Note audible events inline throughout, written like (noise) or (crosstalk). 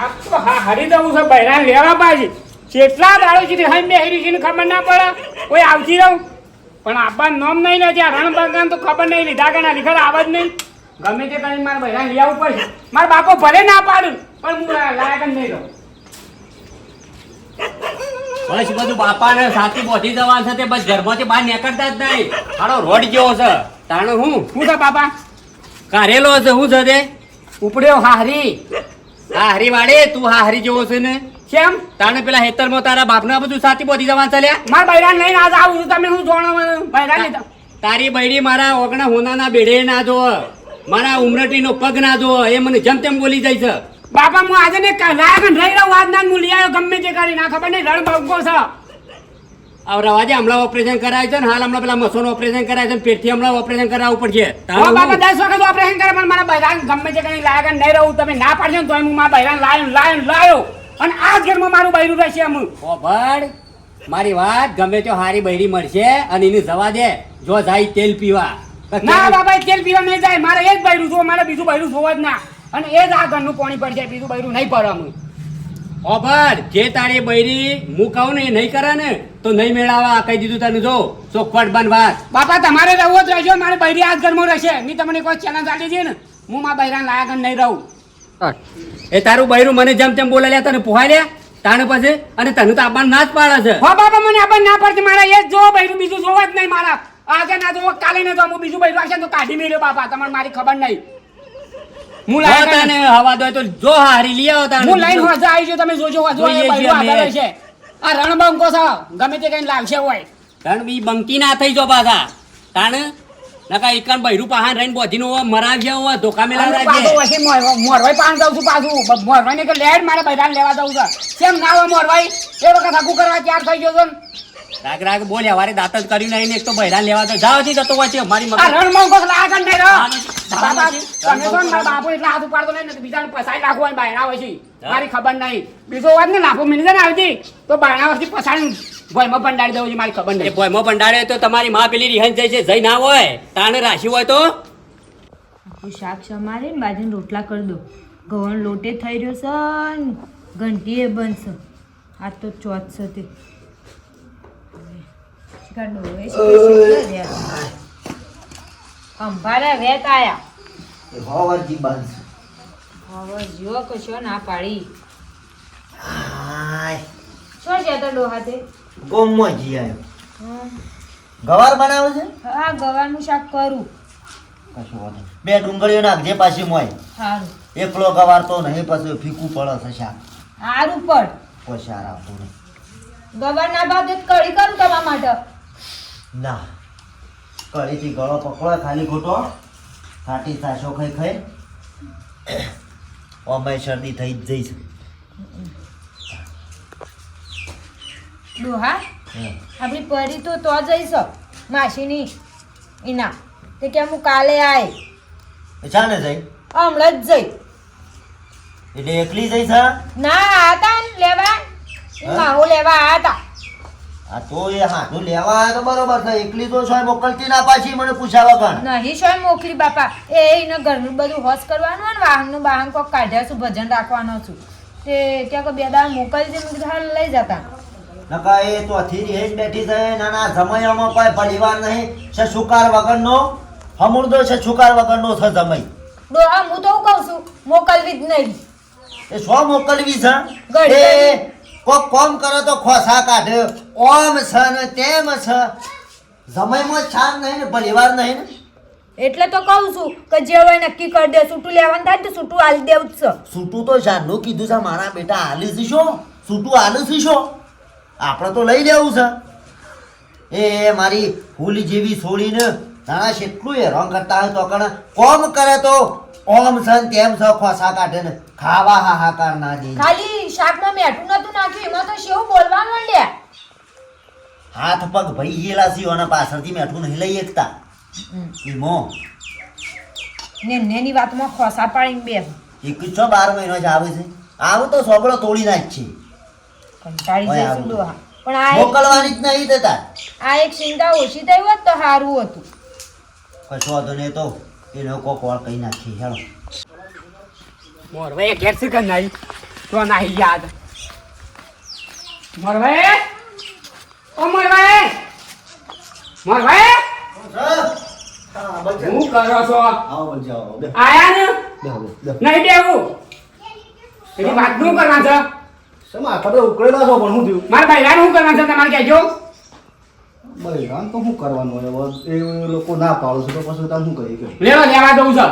આ તો હા હરી જવું છે બૈરા લેવા પાછી કેટલા દાડો સુધી હઈ બેહરી છે ખબર ના પડે. કોઈ આવતી રહું. પણ આપવા નોમ નહીં લે ત્યાં રણ તો ખબર નહીં લીધા કે ના લીધા જ નહીં. ગમે તે કરીને મારે બૈરા લઈ આવવું પડશે મારા બાપો ભલે ના પાડું પણ હું લાયક જ નહીં રહું. બસ બધું બાપાને સાથી બોધી જવાનું છે તે બસ ઘરમાંથી બહાર નીકળતા જ નહીં. તારો રોડ જેવો છે. તાણે હું? શું છે બાપા? કારેલો છે શું છે તે? ઉપડ્યો હારી. હા હરી વાડે તું હા હરી જેવો છે ને? કેમ? તાણે પેલા હેતરમાં તારા બાપના બધું સાથી બોધી જવા ચાલ્યા? મારા બૈરા લઈને આજ આવું છું તમે શું જોણો બૈરા લીધા. તારી બૈરી મારા ઓગણા હોનાના બેડે ના જો મારા ઉમરટીનો પગ ના જો એ મને જેમ તેમ બોલી જાય છે. બાપા હું આજે ને લાયક રહી રહ્યો આજ ના હું લઈ આવ્યો ગમે તે કરી. ના ખબર નહીં રણ બગો છે. આ રવાજે હમણાં ઓપરેશન કરાય છે ને હાલ હમણાં પેલા મસોનું ઓપરેશન કરાય છે ને પેટથી હમણાં ઓપરેશન કરાવવું પડશે. હો બાપા દસ વખત ઓપરેશન કરે પણ મારા બૈરાન ગમે છે કઈ લાયક નહીં રહું. તમે ના પાડશો ને તો હું મારા બૈરાન લાયો લાયો લાયો. અને આ ઘરમાં મારું બૈરું રહેશે અમુક ઓ ભડ મારી વાત ગમે તો હારી બૈરી મળશે અને એને જવા દે. જો જાય તેલ પીવા. ના બાપા તેલ પીવા નહીં જાય. મારે એ જ બૈરું જોવો મારે બીજું બૈરું જોવા જ ના. અને એ જ આ ઘરનું પાણી પડશે બીજું બૈરું નહીં પડે અમુક. ઓ ભડ જે તારી બૈરી હું કહું ને એ નહીં કરે ને તો નહીં મેળાવા કહી દીધું તને જો ચોખવટ બન વાત. બાપા તમારે રહેવો જ રહેજો મારે બૈરી આ ઘરમાં રહેશે. નહીં તમને કોઈ ચેલેન્જ આપી છે ને. હું મારા બૈરાને લાયક નહીં રહું. એ તારું બૈરું મને જેમ તેમ બોલે લે તને પોહાય લે તાણે પછી અને તને તો આપણને ના જ પાડે છે. હો બાપા મને આપણને ના પડતી મારા એ જ જોવો બૈરું બીજું જોવા જ નહીં મારા. આજે ના જોવો કાલે ના હું બીજું બૈરું આવશે તો કાઢી મેળ્યો બાપા તમારે મારી ખબર નહીં. હું હા, તને હવા દો તો જો હારી લઈ આવો તાણે. હું લઈને હોજા આવી ગયો તમે જોજો હોજો એ જોઈએ બૈરું છીએ આગળ અમે. છે. આ રણબંકો છે ગમે તે કઈ લાવશે હોય. કારણ બી બંકી ના થઈ જો પાછા. તાણે? નકા એકાન બૈરું પાહા રહીને બોધીનો મરાવ્યા હોય ધોકા મેલા પછી મોરવાઈ પાન દઉં છું પાછું. મોરવાઈ ને કે લેડ મારે બૈરાને લેવા જાઉં છે. કેમ ના હોય મોરવાઈ? એ વખત આખું કરવા તૈયાર થઈ ગયો છો ને. રાગ રાગ બોલ્યા હવારે દાંત જ કર્યું નહીં ને એક તો બૈરા લેવા તો જાવથી જતો હોય છે મારી મગજ લાયક જ નહીં રહ્યો. હા, નથી. તમે છો મારા બાપુ એટલા હાથ ઉપાડતો નહીં ને બીજાને પસાઈ નાખવું હોય ને હોય છે. મારી ખબર નહીં. બીજો વાત ને લાખો મિનિટ ને આવતી તો બાયણા વર્ષથી પસાડી ભોયમાં ભંડારી દેવું છે મારી ખબર નહીં. ભોયમાં ભંડારે તો તમારી માં પેલી રિહન જાય છે જઈ ના હોય. તાણે રાશી હોય તો? શાક સમારે ને બાજુને રોટલા કરી દો. ઘઉં લોટે થઈ રહ્યો છે ને ઘંટીએ બનશે આ તો ચોથ છે તે. રહ્યા? અંભારે વેત આયા. હવાજી બંધ હવે જીવો કશો ના પાડી શું છે તો ડોહા તે? ગોમમાં જી આવ્યો ગવાર બનાવે છે? હા ગવારનું શાક કરું. બે ડુંગળીઓ નાખજે પાછી મોય. સારું એકલો ગવાર તો નહીં પછી ફીકું પડે છે શાક. સારું પડ આવતું નહીં ગવાર ના ભાવ કઢી કરું તમારા માટે. ના. કળીથી ગળો પકડો ખાલી ખોટો ખાટી સાસો ખાઈ ખાઈ. (coughs) ઓમાય શરદી થઈ જ જઈશ. ડોહા? આપણી પરી તો તો જઈશ માસીની. એના. તે કે હું કાલે આય. ચાલે જઈ? હમણાં જ જઈ. એટલે એકલી જઈશ ના આતા લેવા? માહુ લેવા આતા આ તો એ હાથું લેવા તો બરોબર છે એકલી તો છે મોકલતી ના પાછી મને પૂછાવા નહીં સોય મોકલી બાપા એ એને ઘરનું બધું હોશ કરવાનું અને વાહનનું વાહન કોક કાઢ્યા છું ભજન રાખવાનો છું. તે ક્યાંક બે દાળ મોકલી દે મેં હાલ લઈ જતા. નકા એ તો અથીરી જ બેઠી છે નાના જમૈયામાં કોઈ પરિવાર નહીં છે સુકાર વગરનો? હમુરદો છે સુકાર વગરનો છે જમઈ ડોહા હું તો હું કહું છું મોકલવી જ નહીં. એ સ્વ મોકલવી છે? એ કોક કોમ કરે તો ખોસા કાઢે. ઓમ છે ને તેમ છે. જમાઈમાં છાન નહીં ને પરિવાર નહીં ને? એટલે તો કહું છું કે જે હોય નક્કી કરી દે. છૂટું લેવાનું થાય તો સૂટું આલી દેવું જ છે. સૂટું તો જાનનું કીધું છે મારા બેટા હાલી શીશો. સૂટું હાલી શીશો. આપણે તો લઈ લેવું છે. એ મારી ફૂલ જેવી છોડીને નાના કેટલું હેરાન કરતા હોય તો કોમ કરે તો ઓમ છે ને તેમ છે ખોસા કાઢે ને ખાવા હાહાકાર ના દે ખાલી શાકમાં મેઠું નતું નાખ્યું એમાં તો શેવ બોલવા માંડ્યા. હાથ પગ ભઈ ગયેલા છે અને પાછળથી મેઠું નહીં લઈ એકતા. ઈમો ને નેની વાતમાં ખોસા પાડીને બે એક છો બાર મહિનો જ આવે છે. આવું તો સોગળો તોડી નાખ છે. કંટાળી ઓય જઈશું પણ આ મોકલવાની જ નહીં દેતા. આ એક ચિંતા ઓછી થઈ હોત તો સારું હતું. કશો વાંધો નહીં તો એને કોક વાર કહી નાખી હેલો. મોરવાઈ ઘેર છે કે નહીં? તો નહીં યાદ. મોરવાઈ ઓ મોરવાઈ મોરવાઈ હા, હું કરો છો? આયા ને? નહીં બેવું. એની વાત શું કરવા છો? આખા ઉકળેલા છો પણ શું થયું? મારા ભાઈલાને શું કરવા છે તમારે કહેજો. બૈરાન તો શું કરવાનું હોય હવે? એ લોકો ના પાડે છે તો પછી તમે શું કરી કે લેવા લેવા દઉં છે.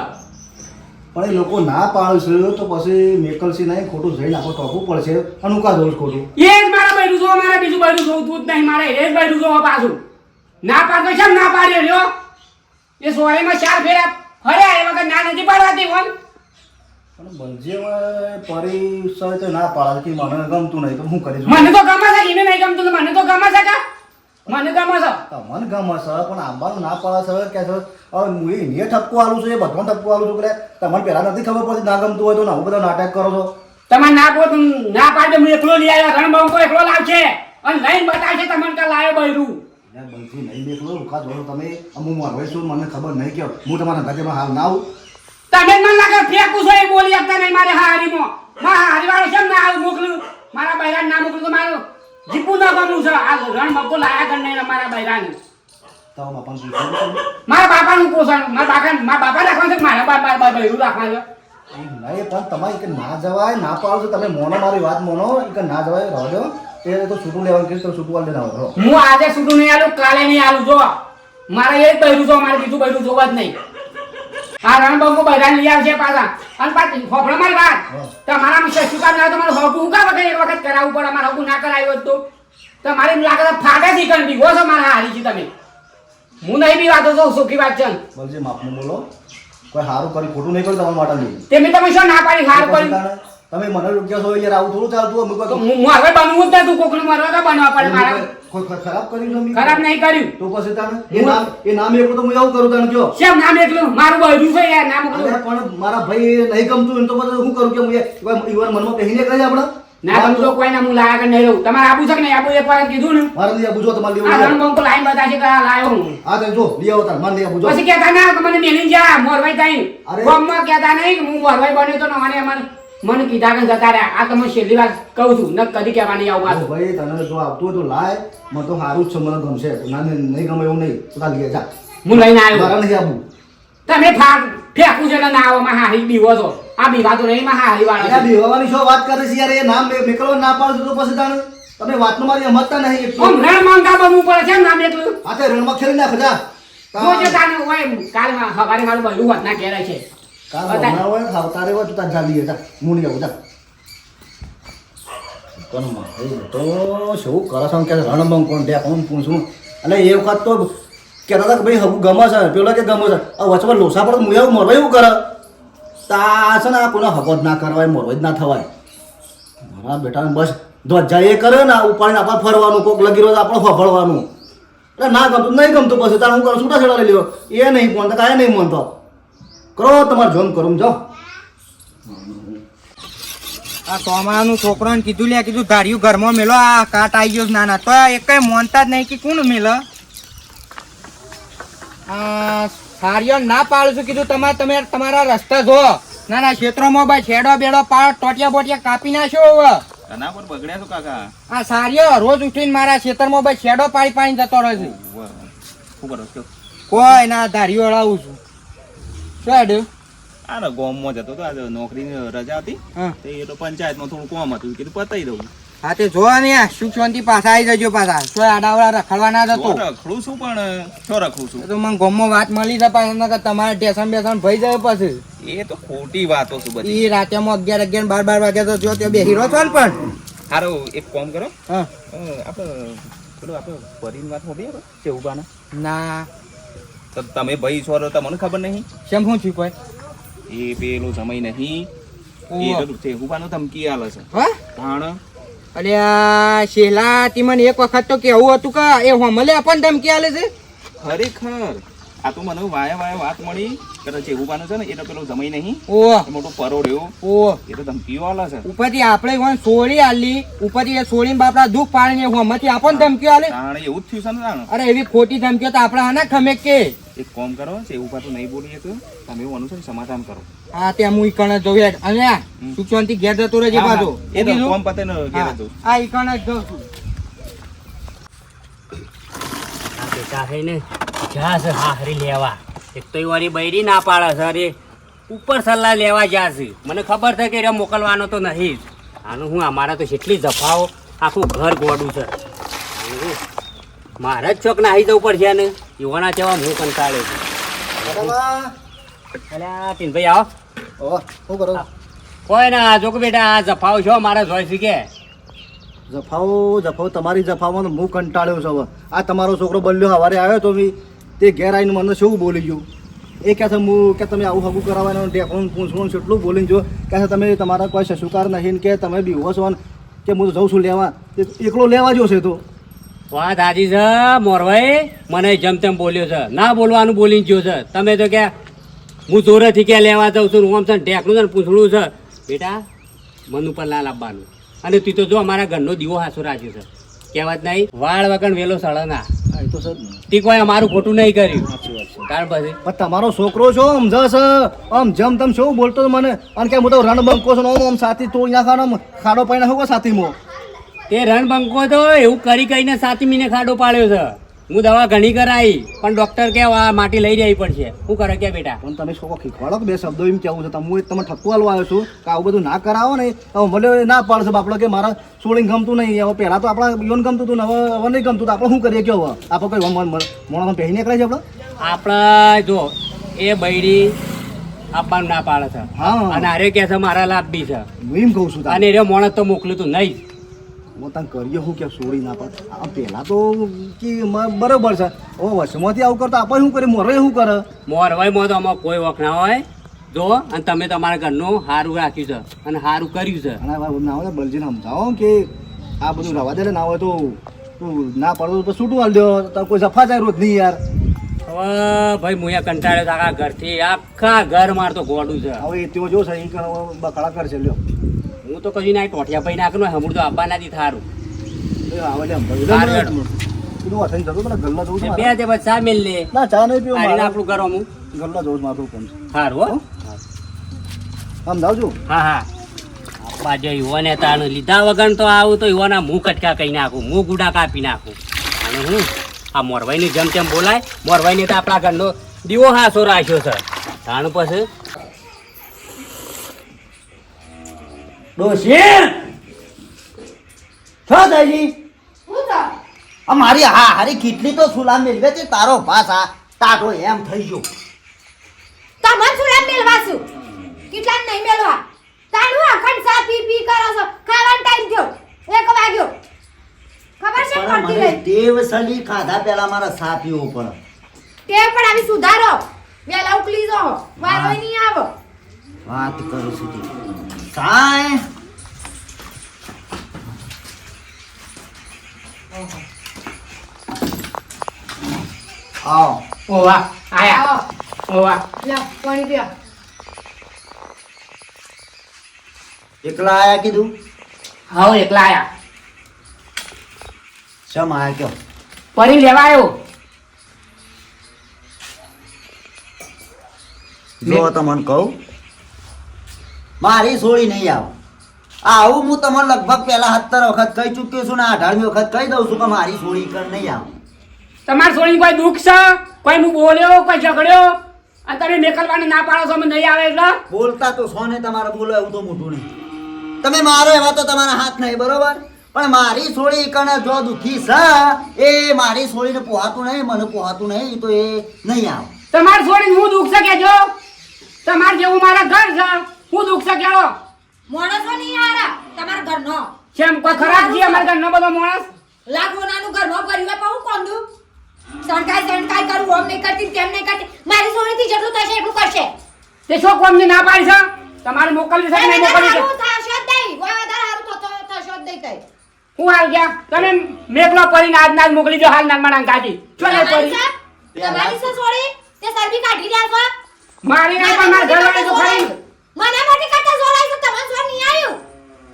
પણ એ લોકો ના પાડે છે તો પછી મેકલસી નહીં ખોટું જઈને આપણે ટોકવું પડશે અને ઉકા દઉં ખોટું? એ જ મારા બૈરું જોવા મારા બીજું બૈરું જોવું જ નહીં મારે. એ જ બૈરું જોવા પાછું. ના પાડતો છે ના પાડ્યો લ્યો? એ સોળીમાં ચાર ફેરા ફર્યા એ વખત ના નથી પાડવાતી કોણ પણ બલજે પરિસર તો ના પાડે કે મને ગમતું નહીં તો હું કરીશ મને તો ગમે છે એને નહીં ગમતું તો મને તો ગમે છે કા? મને ગમે છે. તમને ગમે છે પણ આંબાનું ના પાડે છે કે છે હવે હું એ એને ઠપકો આલું છું એ બધો ઠપકો આલું છું કે તમને પહેલાં નથી ખબર પડતી ના ગમતું હોય તો ના બધા નાટક કરો છો. તમારે ના કહો ના પાડે હું એકલો લઈ આવ્યો રણબાઉ કોઈ એકલો લાવશે. અને લઈને બતાવશે તમને કે લાયો બૈરું. બલજી નહીં દેખલો રૂખા જોડો તમે અમુક મારવાઈ છું મને ખબર નહીં કે હું તમારા ઘરમાં હાલ ના આવું. તમે મને લાગે ફેંકું છો એ બોલી શકતા નહીં મારે હારીમાં. મારા હારીવાળો છે ને આવું મોકલું મારા બૈરાને ના મોકલું તો મારું. જીપું ના ગમવું છે. આ રણ મક્કો લાયા કર નહીં મારા બૈરાને તો બાપાને પણ તમે? મારા બાપાનું પોષણ મારા બાપા મારા બાપા રાખવાનું છે મારા બાપા બાપ બૈરું રાખવાનું છે? નહીં પણ તમારે કે ના જવાય ના પાડો છો. તમે મોનો મારી વાત મોનો. કે ના જવાય રહો દો એ તો છૂટું લેવાનું કે તો છૂટું વાળ રહો. હું આજે છૂટું નહીં આલું કાલે નહીં આલું જો. મારે એ જ બૈરું જો મારે બીજું બૈરું જોવા જ નહીં. આ રણબાબુ બૈરાને લઈ આવશે પાછા. અને પાછી ફોફડા મારી વાત. તમારા વિશે શું ના તમારે હોકું હું વખત એક વખત કરાવવું પડે અમારે હોકું ના કરાવ્યું હોત તો? તમારે એમ લાગે તો ફાટે થી કરી દીધો છો મારા હારી છે તમે. હું નહીં બી વાતો છું સુખી વાત છે. બલજી માપને બોલો. કોઈ હારું કરી ખોટું નહીં કર્યું તમારા માટે તેમે તમે શું ના પાડી હાર કરી? તમે મને રૂપિયા છો યાર આવું થોડું ચાલતું અમે તો કોઈ હું હવે બનવું જ નતું કોકનું મારવા તો બનવા પડે મારા કોઈ ખરાબ કર્યું છે? ખરાબ નહીં કર્યું. તો પછી તાને એ નામ એ નામ એકલું તો હું આવું કરું તને કયો? કેમ નામ એકલું? મારું બૈરું છે યાર નામ એકલું. પણ મારા ભાઈ નહીં ગમતું એમ તો પછી શું કરું કે હું એ- મનમાં કહીને કહી આપણે? ના તમે તો કોઈ ના હું લાયા કે નહીં રહું. તમારે આબુ છે કે નહીં? આબુ એક વાર કીધું ને. મારે લઈ આવું જો તમારે આ લેવું રણબંકો લાઈન બતાવશે કે આ લાયો હું. હા તો જો લઈ આવો તાર મારે લઈ આવું જો. પછી કહેતા ના કે મને મેલી જા મોરવાઈ તાઈ. ગામમાં કહેતા નહીં કે હું મોરવાઈ બન્યો તો મને મને મને કીધા કે જતા રહ્યા. આ તો હું છેલ્લી વાર કહું છું ન કદી કહેવાની આવું હા, ભાઈ તને જો આવતું હોય તો લાય. મને તો સારું જ છે મને ગમશે. ના નહીં ગમે એવું નહીં. તો તાર લઈ જા. હું લઈને આવ્યો. મારા નહીં આવું. તમે ફાક ફેંકું છે ને ના આવો માં હારી બીવો છો. આ બીવા તો નહીં માં હારી વાળો બેહવાની શું વાત કરે છે યાર? એ નામ મે- મેકલવા ના પાડો તો પછી તાણે? તમે વાતનું મારી સમજતા નહીં એટલું. રણ માંગા બનવું પડે છે નામ એકલું આ તે રણમાં ખેલી નાખ જા. કાલે હવારે મારું બૈરું વાત ના કહેવાય છે. કાલ બતાય. હોય તારે તો તાર જા લઈએ જા હું નહીં આવું, જા. તો શું કરે છે? રણમાં કોણ ત્યાં કોણ પૂછું? અને એ વખત તો કહેતા હતા કે ભાઈ હવું ગમે છે, પેલો કે ગમે છે. આ વચમાં હું એવું મરવા એવું કરે. તા છે ને આ કોને જ ના કરવાય, મરવો જ ના થવાય. મારા બેટાને બસ ધ્વજા એ કરે ને ઉપાડીને આપણે ફરવાનું, કોક લગી રહ્યો આપણે ફફડવાનું. એટલે ના ગમતું, નહીં ગમતું પછી તારે હું કરું? છૂટા છેડા લઈ લ્યો. એ નહીં માનતા કાંઈ નહીં માનતો કરો તમારે જોન કરું જો. આ સોમાનું છોકરાને કીધું લે કીધું ધાર્યું ઘરમાં મેલો આ કાટ આવી ગયો નાના. તો એક કઈ મોનતા જ નહીં કે કોણ મેલો? આ સારીઓ ના પાડું છું કીધું તમારે તમે તમારા રસ્તા જો ના ના ક્ષેત્રોમાં ભાઈ છેડો બેડો પાડો ટોટિયા બોટિયા કાપી નાખ્યો હવે. તના પર બગડ્યા છો કાકા? આ સારીઓ રોજ ઉઠીને મારા ખેતરમાં ભાઈ છેડો પાડી પાડી જતો રહે છે. શું કરો છો? કોઈ ના ધાર્યું અડાવું છું. શું હેડ્યું આ ગોમમાં જતો હતો આજે નોકરીની રજા હતી. તે એ તો પંચાયતમાં થોડું કોમ હતું કીધું પતાઈ દઉં. હા તે જો ને સુખ શાંતિ પાછા આવી જજો પાછા. શું આડાવડા રખડવા ના જતો તો રખડું છું પણ રખડું છું. તો મને ગમમાં વાત મળી છે પાછા નકર તમારે ટેશન બેસન ભઈ જાય પછી. એ તો ખોટી વાતો છે બધી. રાતે રાતેમાં અગિયાર અગિયાર બાર બાર વાગ્યા તો જો તે બે હીરો છો ને પણ. સારું એક કોમ કરો. હા. આપણે પેલું આપણે વાત આપણે ચેવુબાના ના. તો તમે ભાઈ છો તો તમને ખબર નહીં? કેમ શું થયું કોઈ? એ પેલો સમય નહીં. એ. પેલું ચેવુબાનું ધમકી આલે છે. હા? અરે અલ્યા શેલા તી મને એક વખત તો કેવું હતું કે એ હોમલે આપણને ધમકી આલે છે? ખરેખર. આ તો મને વાયા વાયા વાત મળી કે ચેવુબાનું છે ને એ તો પેલો જમાઈ નહીં. ઓ મોટો પરો રહ્યો. ઓ એ તો ધમકીઓ આલે છે. ઉપરથી આપણે વન સોળી આલી ઉપરથી એ સોળીને બાપડા દુઃખ પાડીને હોમથી આપણને ધમકીઓ આલે. એવું જ થયું છે ને અરે એવી ખોટી ધમકીઓ તો આપણા આના ખમે કે. એક કોમ કરો છે એવું પાછું નહીં બોલીએ તો તમે એવું અનુસાર સમાધાન કરો. હા ત્યાં હું ઈકણ જોઉં હેડ. સુચવાનથી ઘેર જતો રહેજે પાછો. એ તો કોમ પતે ન ઘેર જતો. આ ઈકણ જ જઉં છું. આ બેટા છે ને. જા છે હારી લેવા. એક તો વાળી બૈરી ના પાડે છે અરે. ઉપર સલાહ લેવા જા છે. મને ખબર છે કે રે મોકલવાનો તો નહીં જ. આનું હું અમારા તો જેટલી જફાઓ આખું ઘર ગોડું છે. હું મારે જ ચોક આવી જવું પડશે ને યુવાના જેવા હું કંટાળે અલ્યા ટીનભાઈ આવો. શું કરો? કોઈ ના જો કે બેટા આ જફાવ છો મારા જોઈ શીખે જફાઓ જફાઓ તમારી જફાવમાં હું કંટાળ્યો છું આ તમારો છોકરો બલ્યો સવારે આવ્યો તો બી તે ઘેર આવીને મને શું બોલી ગયું? એ કહે છે હું કે તમે આવું હગું કરાવવાનું ઢેકણું પૂછવું એટલું બોલીને જો. કહે છે તમે તમારા કોઈ સસુકાર નહીં કે તમે બી હોશો કે હું તો જઉં છું લેવા. એકલો લેવા જોશે તો. વાત હાજી છે મોરભાઈ? મને જેમ તેમ બોલ્યો છે. ના બોલવાનું બોલીને ગયો છે. તમે તો કે હું જોરેથી ક્યાં લેવા જાઉં છું હું આમ છે ઢેકનું છે ને પૂછડું છે. બેટા મન ઉપર લાલ આપવાનું. અને તું તો જો અમારા ઘરનો દીવો હાસો રાખ્યો છે. કહેવાત નહીં વાળ વગણ વેલો સળના તો સર તી કોઈ અમારું ખોટું નહીં કર્યું. કારણ પછી? પણ તમારો છોકરો છો આમ જમ તમ શું બોલતો મને. અને કે મોટો તો રણ બંકો છું આમ આમ સાથી તોડી નાખવાનો ખાડો નાખો સાથીમાં? તે રણ બંકો તો એવું કરી કરીને સાતી મહિને ખાડો પાડ્યો છે. હું દવા ઘણી કરાવી પણ ડોક્ટર કે આ માટી લઈ જવી પડશે. શું કરે કે બેટા? પણ તમે છોકરો ખીખવાડો બે શબ્દો એમ કેવું છે. તમે હું તમે ઠપકો હાલવા આવ્યો છું કે આવું બધું ના કરાવો ને. હવે મને ના પાડશે બાપડો કે મારા સોળી ગમતું નહીં. હવે પહેલાં તો આપણા યોન ગમતું હતું ને હવે હવે નહીં ગમતું. તો આપણે શું કરીએ કે હવે? આપણે કોઈ મોણામાં પહેરી નીકળે છે આપણે? આપણા જો એ બૈરી આપવાનું ના પાડે છે. હા. અને અરે કે છે મારા લાભ બી છે. હું એમ કહું છું. અને એ મોણસ તો મોકલ્યું તું નહીં. હું તને કરીએ શું કે છોડી ના પડે? આ પહેલાં તો કે બરોબર છે. ઓ વસમાંથી આવું કરતા આપણે શું કરીએ? મોરે શું કરે? મોરવાઈ માં તો અમારે કોઈ વખ ના હોય. જો અને તમે તમારા ઘરનું સારું રાખ્યું છે અને સારું કર્યું છે. અને ના હોય બલજીને સમજાવો કે આ બધું રવા દે ના હોય તો તું ના પડતો તો છૂટું હાલ દો. તો કોઈ સફા જાય રોજ નહીં યાર. હવે ભાઈ હું અહીંયા કંટાળ્યો આખા ઘરથી આખા ઘર માર તો ગોડું છે. હવે એ તેઓ જો છે એ કરે, બકડા કરશે લ્યો. હું તો કશું ના ટોઠિયા ભાઈ નાખનો હમણાં તો આપવા નથી થારું. બે. તે પછી ચા મેલ લે. ના ચા નહીં પીવું મારે. આપણું ઘર અમુક. ગલ્લા જવું મારું પણ સારું હો. આમ જાવજો હા હા. આપવા જો યુવાને તાણ લીધા વગર તો આવું તો યુવાના મું કટકા કહી નાખું મું ગુડા કાપી નાખું. અને હું આ મોરવાઈની જેમ તેમ બોલાય મોરવાઈને તો આપણા ઘરનો દીવો હાસો રાખ્યો છે. તાણ પછી ડોશી છો આ મારી હા હારી કેટલી તો સુલા મેળવે છે તારો ભાસ આ ટાટો એમ થઈ ગયો. તમને શું એમ મેલવાશું? કેટલા નહીં મેળવા તાણું અખંડ સા પી પી કરો છો? ખાવાનો ટાઈમ થયો. એક વાગ્યો. ખબર છે પડતી સલી ખાધા પહેલા મારે સા પીવો પડે તે પણ આવી સુધારો. વેલા ઉકલી જો વારો નહીં આવો. વાત કરું છું સાય આવો ઓવા આયા ઓવા લ્યો પાણી પીઓ એકલા આયા કીધું? હાવ એકલા આયા. શમ આયા કયો? પરી લેવા આવ્યો જો તમને કહું. મારી સોળી નહીં આવ. આવું હું તમને લગભગ પહેલા સત્તર વખત કહી ચૂક્યો છું ને અઢારમી વખત કહી દઉં છું કે મારી સોળી કર નહીં આવ. તમારી છોડીને કોઈ દુઃખ છે? કોઈ હું બોલ્યો? કોઈ ઝઘડ્યો? તમે મેકલવાની ના પાડો છો નહીં આવે એટલે? બોલતા તો સોને તમારે બોલો એવું તો મોટું નહીં. તમે મારો એવા તો તમારા હાથ નહીં બરોબર? પણ મારી સોળી કણે જો દુખી છે એ મારી સોળીને પોહાતું નહીં મને પોહાતું નહીં તો એ નહીં આવે. તમારી છોડીને હું દુઃખ છે કેજો તમારે જેવું મારા ઘર છે. હું દુઃખ છે કેળો માણસો નહીં આરા તમારા ઘરનો. કેમ કોઈ ખરાબ છે? અમારા ઘરનો બધો માણસ? લાખોનાનું ઘરનો પરિવાર પાહું કોંદું સણકાય સણકાય કરું ઓમ નહીં કરતી તેમ નહીં કરતી. મારી સોળીથી જેટલું થશે એટલું કરશે. તે શું કોમની ના પાડી છે? તમારે મોકલવી છે નહીં મોકલવી છે? થશે જ નહીં. કોઈ વધારે હારું થતો થશે જ નહીં કઈ. હું હાલ ગયા? તમે મેકલો પરીને આજ આજના મોકલી દો હાલ નાનમાણા ગાડી. કાઢી તમારી પરી તમારી સોળી? તે સરબી કાઢી છો? મારી ના પણ મારા ઘર વાળા તો ખરી મને મોટી કરતા જોડાય છે તમને સોળ નહીં આવ્યું.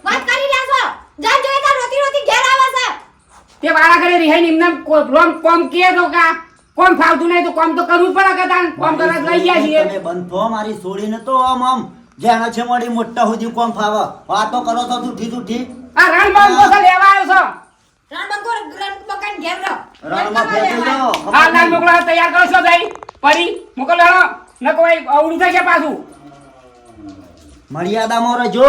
વાત કરી રહ્યા છો. જાન જોઈએ તો રોતી રોતી ઘેર આવે છે. તે વાળા ઘરે રિહાઈ એમને રોમ કોમ કે તો કા કોમ ફાવતું નહીં તો કોમ તો કરવું પડે કે તાન? કોમ તો લઈ ગયા છીએ. તમે બંધો મારી છોડીને તો આમ આમ. જેના છે મોડી મોટા સુધી કોમ ફાવે. વાતો કરો તો ઠી ઠી આ રણબાગ તો લેવા આવ્યો છો? રણબંકો રણબંકાને ઘેર રહો. રણમાં રણબંકો ફેંકી લેવા. દો હા ના મોકલો તૈયાર કરો છો ભાઈ. પરી મોકલો હેડો ન કોઈ અવડું થઈ છે પાછું. મર્યાદામાં રહેજો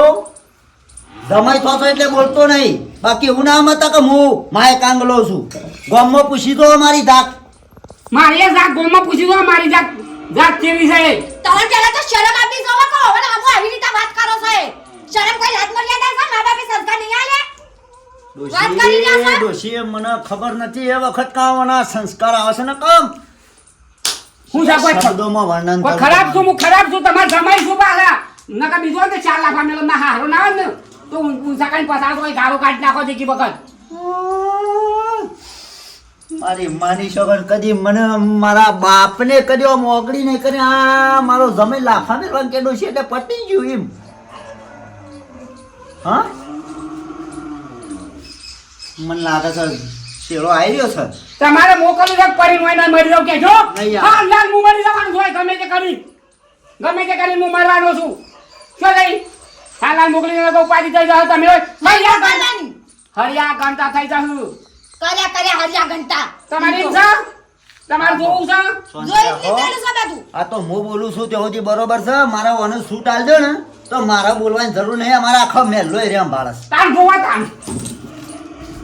જમાઈ થતો એટલે બોલતો નહીં. બાકી હું નામ હતા કે હું માય કાંગલો છું. ગામમાં પૂછી દો મારી જાત. મારી જાત ગોમાં પૂછી દો મારી જાત. જાત કેવી છે? એ. તમે પહેલા તો શરમ આપી જોવો કો હવે આમ આવી રીતે વાત કરો છો શરમ કોઈ હાથ મર્યાદા છે? મા બાપે સંસ્કાર નહીં આલે વાત કરી રહ્યા ડોશી મને ખબર નથી. એ વખત કાવાના સંસ્કાર આવે છે ને કમ? હું કોઈ શબ્દોમાં વર્ણન ખરાબ છું. હું ખરાબ છું. તમારે જમાઈ છું પાછા? નકા બીજો હોય ને ચાર લાખ મેલો ના હારો ના આવે ને તો ઊંચા કાઢી પસાર તો ગારો કાઢી નાખો દેખી વખત. મારી માની સગન કદી મને મારા બાપને કર્યો મોકડી નહીં કરે. આ મારો જમીન લાફા રંગ કેડો છે એટલે પતી ગયું એમ. હા? મને લાગે છે શેરો આવી ગયો છે. તમારે મોકલી છે પરી હોય મરી જાવ કેજો. હા લાલ હું મરી જવાનું છું ગમે તે કરી. ગમે તે કરી હું મરવાનો છું. શું લઈ? હા લાલ મોકલી દે તો ઉપાધિ થઈ જાવ તમે હરિયા ગણ- કરવાની. હરિયા ગણતા થઈ જાવ કર્યા કર્યા હરિયા ઘંટા. તમારે એમ છે તમારે જોવું છે? આ તો હું બોલું છું સુધી બરોબર છે. મારા ઓને સૂટ આલજો ને તો મારા બોલવાની જરૂર નહીં. અમારા આખો મેલ્લો એ રેમ બાળસ તાર જોવા તાર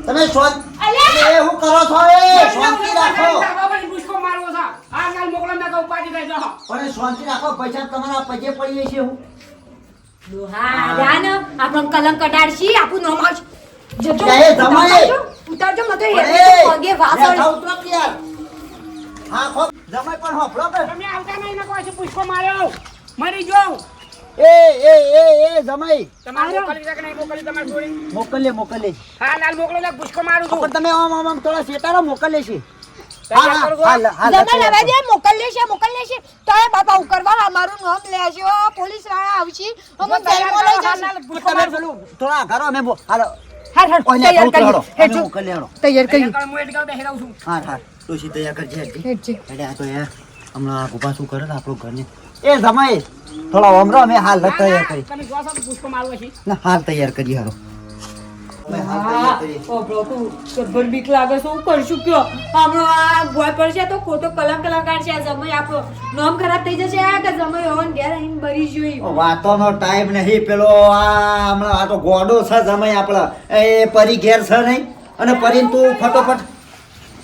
તમે શોધ એ હું કરો છો? એ શાંતિ રાખો. તો પણ શાંતિ રાખો પૈસા તમારા પગે પડીએ છે હું. હા. આપણો કલંક કઢાડશી આપણું નામ આવશે. જજો એ જમાઈ! ઉતારજો, ઉતારજો મતો પણ એ એ, પગે વાસળ ઉતરો કે યાર. હા ખો જમાઈ પણ હોફળો કે તમે આવતા નહીં ને કોઈ પુષ્કો માર્યો. મરી જાવ એ એ એ એ જમાઈ. તમારે મોકલી કે નહીં? મોકલી તમારે જોડી. મોકલે મોકલે. હા લાલ મોકલો ને પુષ્કો મારું છું. પણ તમે આમ આમ થોડા શેતારા મોકલે છે. તૈયાર કરો એ. પેલું થોડા હમણાં ગોપા શું કરે ને ઘરને. એ જમાઈ થોડા ઓમરો અમે હાલ તૈયાર કરીએ કરી હાલ તૈયાર કરી હાલો. જબ્બર બીક લાગે છે હું કરશું કયો. હમણાં આ ગોળ પડશે તો ખોટો કલમ કલાકાર છે આ સમય આપણો નામ ખરાબ થઈ જશે આ કે સમય હોન ઘેર આવીને ભરી જોઈ વાતોનો ટાઈમ નહીં પેલો આ હમણાં આ તો ગોડો છે જમાઈ આપણા એ પરી ઘેર છે નહીં અને પરી તું ફટોફટ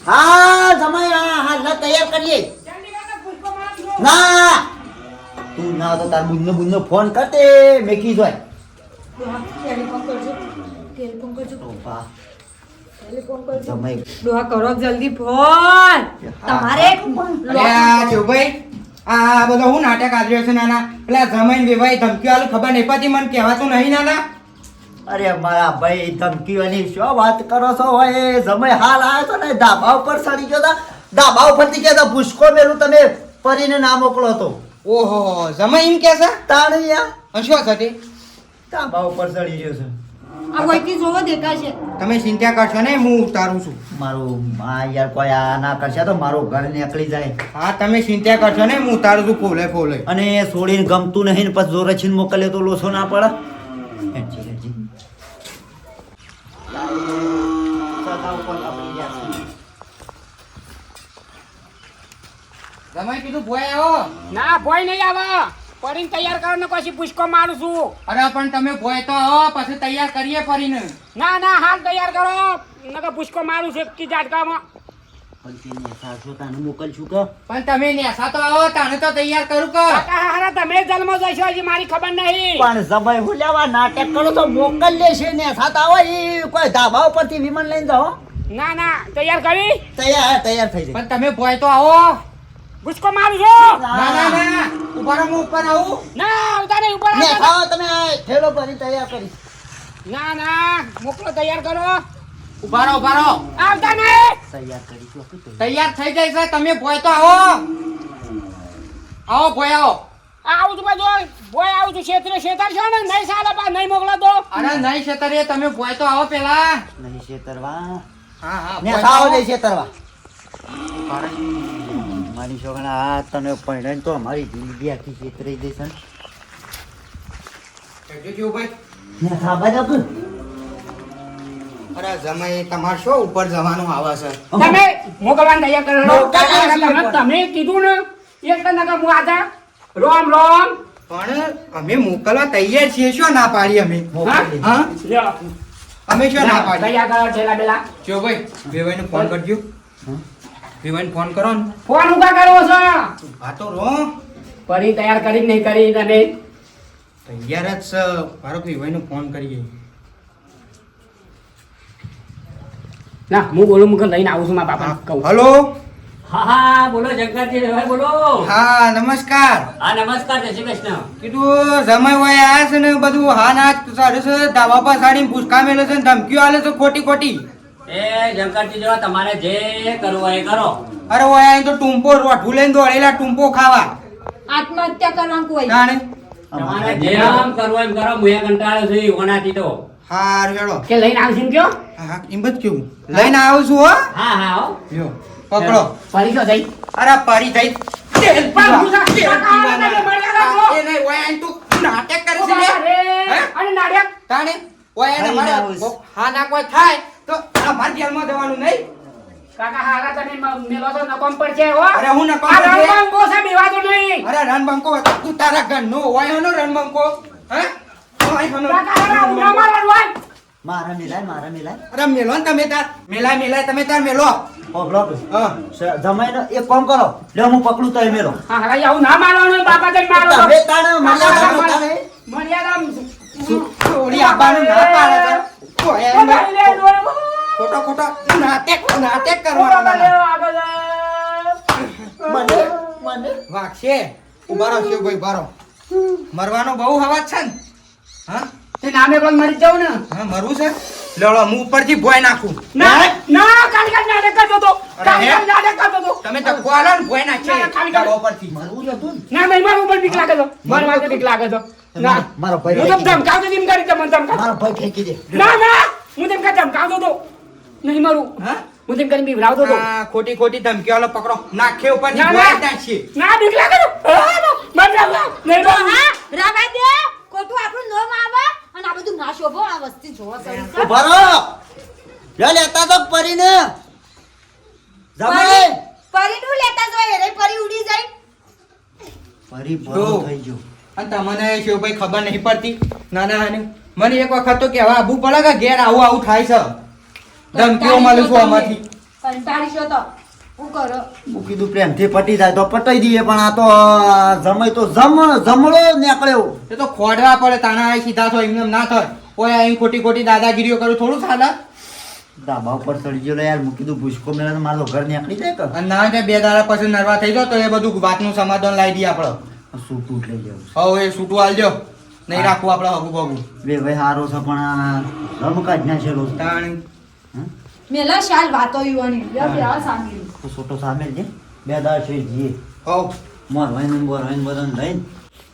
હા સમય હા હા તૈયાર કરીએ. ના! તું ના તો તાર બુનનો બુનનો ફોન કરતે મેકી જોય ટેલિફોન કરજો. ટેલિફોન કરજો ઓ બા ટેલિફોન કરજો. જમાઈ ડોહા કરો જલ્દી ફોન. તમારે અલ્યા શિવભાઈ આ બધો હું નાટક આદર્યો છે નાના? પેલા જમીન વિવાહ ધમકીઓ આલું ખબર નહીં પછી મને કહેવાતું નહીં નાના. અરે મારા ભાઈ ધમકીઓની શું વાત કરો છો એ સમય હાલ આવ્યો છો ને ધાબા ઉપર સડી ગયો તા ધાબા ઉપરથી કહેતા ભૂસકો મેલું તમે પરીને ના મોકલો તો. ઓહો જમાઈ એમ કે છે? તાણિયા. અને શું થતી ધાબા ઉપર ચડી ગયો છે. આ વહીથી જોવો દેખાશે. તમે ચિંતા કરશો ને હું ઉતારું છું. મારું આ યાર કોઈ આ ના કરશે તો મારું ઘર નીકળી જાય. હા તમે ચિંતા કરશો ને હું ઉતારું છું ફોલે ફોલે. અને એ છોડીને ગમતું નહીં ને પછી જોરે છીન મોકલે તો લોસો ના પડે. જમાઈ કીધું ભોય આવો. ના ભોય નહીં આવે. પરીને તૈયાર કરો ને પછી પુષ્કો મારું છું. અરે પણ તમે ભોય તો આવો પછી તૈયાર કરીએ ફરીને. ના ના હાલ તૈયાર કરો. નકર પુષ્કો મારું છે કી ઝાટકામાં પણ તેને સાસુ તાને મોકલશું કે? પણ તમે નેસા તો આવો તાને તો તૈયાર કરું કે. કાકા તમે જન્મ જશો હજી મારી ખબર નહીં. પણ હું લેવા નાટક કરો તો મોકલ લેશે ને સાથ આવો કોઈ ધાબા ઉપરથી વિમાન લઈને જાઓ. ના ના તૈયાર કરી? તૈયાર તૈયાર થઈ જાય પણ તમે ભોય તો આવો. પુષ્કો મારું છો. ના ના ના ઊભા રહો, હું ઉપર આવું ના આવતા નહીં ઉપર આવતા ખાઓ તમે થેલો ભરી તૈયાર કરી. ના ના મોકલો તૈયાર કરો. ઊભા રહો ઊભા રહો. આવતા નહીં. તૈયાર કરી તૈયાર? થઈ જાય છે તમે ભોય તો આવો. આવો ભોય આવો. આ આવું છું બધું ભોય આવું છું છેતરે ક્ષેત્ર છો ને? નહીં સાલે પા નહીં મોકલો તો. અરે નહીં ક્ષેત્ર તમે ભોય તો આવો પેલા. નહીં છેતરવા હા હા ને ભોય આવો. નહીં છેતરવા મારી છોકરા આ તને પરણાઈને તો અમારી જિંદગી આખી છેતરી દેશે ને. જોજો ભાઈ. ને ખાવા જ આપું. અરે જમાઈ તમારે શું ઉપર જવાનું આવે છે? તમે મોકલવાની તૈયાર કરો. તમે તમે કીધું ને એક નકા હું આજા રોમ રોમ. પણ અમે મોકલવા તૈયાર છીએ શું ના પાડી અમે? હા? અમે શું ના પાડી તૈયાર કરો જો ભાઈ ફોન કરજો. વેવાઈને ફોન કરો ને. ફોન ઊભા કરો છો? આ તો રો. ફરી તૈયાર કરી નહીં કરી તને તૈયાર જ છે. મારો વેવાઈને ફોન કરીએ ના હું બોલું મુકે લઈને આવું છું મારા બાપા કહું હલો? હા હા બોલો જગતજી ભાઈ બોલો. હા નમસ્કાર. હા નમસ્કાર જય શ્રી કૃષ્ણ. કીધું સમય હોય આ છે ને બધું હા ના ચાલે છે. ધાબા પર સાડી ભૂસકા મેલે છે ને ધમકીઓ આલે છે ખોટી ખોટી એ શંકરજી જો તમારે જે કરવું એ કરો. અરે ઓય અહીં તો ટૂંપો રોઠું લઈને દોડેલા ટૂંપો ખાવા. આત્મહત્યા કરવાનું કોઈ. જાણે તમારે જે આમ કરવું એમ કરો હું કંટાળો છું ઓનાથી તો. હાર વેળો કે લઈને આવશું કયો? હા એમ કેવું લઈને આવું છું હો. હા હા હો. લ્યો પકડો. પરી ગયો જઈ. અરે પરી તેલ તેલ? એ નહીં, ઓય અહીં તું નાટક કરી છે? અને નાડિયા. તાણે? ઓય એને મારે હા ના કોઈ થાય. તો અમાર જેલમાં જવાનું નહીં? કાકા હારા તમે મેલો છો નકોમ પર છે હો. અરે હું નકોમ પર છે? રણમાં બોસા બેવાતો નહીં. અરે રણબંકો તું તારા ઘરનો ઓય નો રણબંકો હે? કાકા હારા ઉડા મારવાનું હોય. મારા મિલાય મારા મિલાય. અરે મેલો ને તમે તાર. મેલાય મેલાય તમે તાર મેલો. પકડો હા. જમાઈને એક કામ કરો. લે હું પકડું તો મેલો. હા આવું ના મારવાનું બાપા જઈને મારો. તમે તાણે મર્યાદા. મર્યાદા છોડી આપવાનું ના પાડે ખોટો ખોટો નાટક નાટક કરવાનો. મને મને. વાગશે ઊભા શિવભાઈ ઊભા મરવાનો બહુ હવાજ છે ને. હા? તે નામે કોઈ મરી જાવ ને? હા મરવું છે? લડો હું ઉપરથી ભોય નાખું. ના ના કાલી કાલી નાટક કરતો તો. કાલી? કાલી નાટક કરતો તો. તમે તો કોલો ને ભોય નાખે કાલી ખાલી. ઉપરથી. મરવું જ ના? મેં મારું ઉપર બીક લાગે તો. મારા માથે બીક લાગે તો. ના. મારો ભાઈ હું તો ધમકાવતો દીમ કરી તમને ધમકાવ. મારો ભાઈ ફેંકી દે. ના ના. હું તેમ કાંઈ ધમકાવતો તો. નહીં મારું. હા? હું તેમ કરીને બીવડાવતો તો. ખોટી ખોટી ધમકીઓ પકડો. નાખે ઉપર ના, ભોય ના. ના બીક લાગે તો. આ, ના, મને ના, ના, નહીં તો બાબુ. હા રાવા દે ખોટું આપણું નામ આવે અને આ બધું ના શોભો આ વસ્તી જોવા કરી છે. ઊભા રહો લ્યો લેતા તો પરીને જમાઈ પરીનું લેતા જોઈએ રે પરી ઉડી જાય. પરી ભરો થઈ ગયો. અને તમને શિવભાઈ ખબર નહીં પડતી? ના ના હાને. મને એક વખત તો કહેવા આબુ પડે કે ઘેર આવું આવું થાય છે. ધમકીઓ મળું છું આમાંથી. કંટાળીશો તો. હું કીધું પ્રેમથી પટી જાય તો પટાઈ દઈએ પણ આ તો જમય તો જમ જમણો નીકળ્યો. એ તો ખોડવા પડે તાના આ સીધા એમને એમ ના થાય. ઓય અહીં ખોટી ખોટી દાદાગીરીઓ કરું થોડું ચાલે ધાબા ઉપર ચડી ગયો યાર મૂકી દઉં ભૂસકો મેળા મારો ઘર નીકળી જાય કે? અને ના બે દાડા પછી નરવા થઈ જાવ તો એ બધું વાતનું સમાધાન લાવી દઈએ આપણે. સૂટું લઈ જાઉં હવે એ સૂટું હાલજો નહીં રાખવું આપણે હગુ બગુ બે ભાઈ હારો છે પણ આ રમ કાઢ નાખેલો છે. તાણ. હં? મેલા શાલ વાતો યુવાની સાંભળી છોટો સામેલ છે. બે દાળ છે જીએ. હો મોર ભાઈ નંબર હોય બધાને લઈને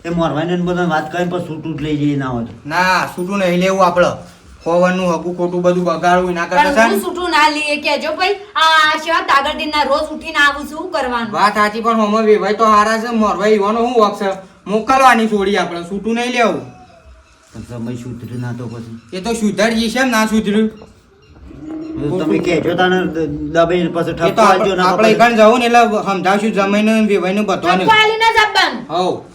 એ મોરવાઈને બધા વાત કરીને પછી સૂટું જ લઈ જઈએ ના હોય ના સૂટું નહીં લેવું આપણે હોવાનું હગું ખોટું બધું બગાડવું ના કરતા છે હું ને? ના લઈએ કેજો ભાઈ. આ શેવા તાગર દિનના રોજ ઉઠીને આવું શું કરવાનું. વાત સાચી પણ હમણાં વેવાય તો હારા છે મોરવાઈ ઈવાનો શું વખ મોકલવાની છોડી આપણે સૂટું નહીં લેવું. પણ સમય સુધર્યું ના તો પછી. એ તો સુધરજી છે ને ના સુધર્યું. તમે કેજો તાને દબાઈને પછી ઠપ ના આપણે. પછી. જવું ને એટલે સમજાવશું જમીને વેવાઈને આપવાનું હવ. અને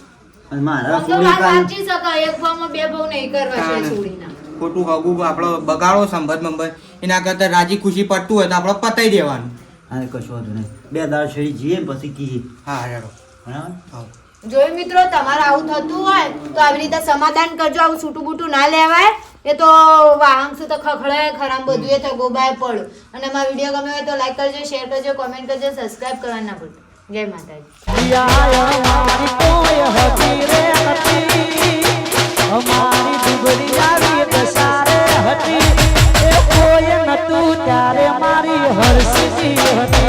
મારા તો સોળી વાત કાન સાચી શકાય એક ભાવમાં બે ભાવ નહીં કરવા છે છોડીના. ખોટું હગું આપણો બગાડો સંબંધ બંબંધ એના કરતા રાજી ખુશી પડતું હોય તો આપણે પતાઈ દેવાનું. અરે કશું વાંધો નહીં. બે દાળ છેડી જઈએ પછી કીએ. હા હેડો. બરાબર? હા. મિત્રો તમારે આવું થતું હોય તો આવી રીતે સમાધાન કરજો. આવું છૂટું બૂટું ના લેવાય. એ તો વાહંગ તો ખખડાય ખરાબ બધું એ તો ગોબાય પડો અને અમારો વીડિયો ગમે હોય તો લાઈક કરજો શેર કરજો કોમેન્ટ કરજો સબસ્ક્રાઇબ કરવાના ના ભૂલતા. જય માતાજી. ત્યારે મારી હતી.